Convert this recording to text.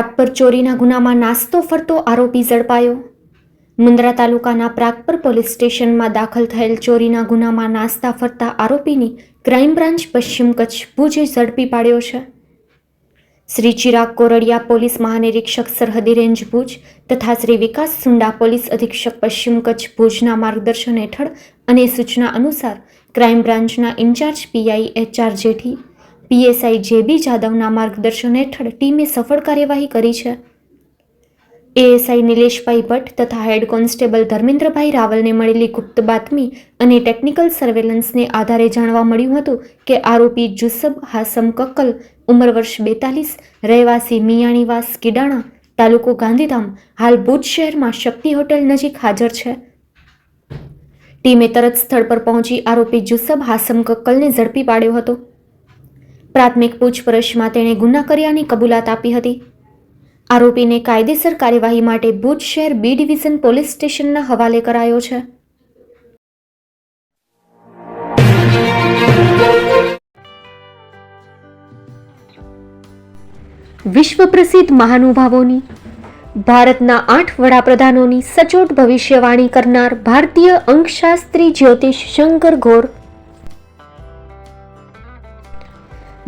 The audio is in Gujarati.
પ્રાગપર ચોરીના ગુનામાં નાસ્તો ફરતો આરોપી ઝડપાયો. મુન્દ્રા તાલુકાના પ્રાગપર પોલીસ સ્ટેશનમાં દાખલ થયેલ ચોરીના ગુનામાં નાસ્તા ફરતા આરોપીની ક્રાઇમ બ્રાન્ચ પશ્ચિમ કચ્છ ભુજે ઝડપી પાડ્યો છે. શ્રી ચિરાગ કોરડિયા પોલીસ મહાનિરીક્ષક સરહદી રેન્જ ભુજ તથા શ્રી વિકાસ સુંડા પોલીસ અધિક્ષક પશ્ચિમ કચ્છ ભુજના માર્ગદર્શન હેઠળ અને સૂચના અનુસાર ક્રાઇમ બ્રાન્ચના incharge PI HR Jethi PSI J બી જાદવના માર્ગદર્શન હેઠળ ટીમે સફળ કાર્યવાહી કરી છે. એએસઆઈ નિલેશભાઈ ભટ્ટ તથા હેડ કોન્સ્ટેબલ ધર્મેન્દ્રભાઈ રાવલને મળેલી ગુપ્ત બાતમી અને ટેકનિકલ સર્વેલન્સને આધારે જાણવા મળ્યું હતું કે આરોપી જુસબ હાસમ કક્કલ, ઉંમર વર્ષ બેતાલીસ, રહેવાસી મિયાણીવાસ કિડાણા તાલુકો ગાંધીધામ, હાલ ભુજ શહેરમાં શક્તિ હોટેલ નજીક હાજર છે. ટીમે તરત સ્થળ પર પહોંચી આરોપી જુસબ હાસમ કક્કલને ઝડપી પાડ્યો હતો. પ્રાથમિક પૂછપરછમાં તેણે ગુના કર્યાની કબૂલાત આપી હતી. આરોપીને કાયદેસર કાર્યવાહી માટે ભુજ શહેર બી ડિવિઝન પોલીસ સ્ટેશનના હવાલે કરાયો છે. વિશ્વ પ્રસિદ્ધ મહાનુભાવોની, ભારતના આઠ વડાપ્રધાનોની સચોટ ભવિષ્યવાણી કરનાર ભારતીય અંકશાસ્ત્રી જ્યોતિષ શંકર ઘોર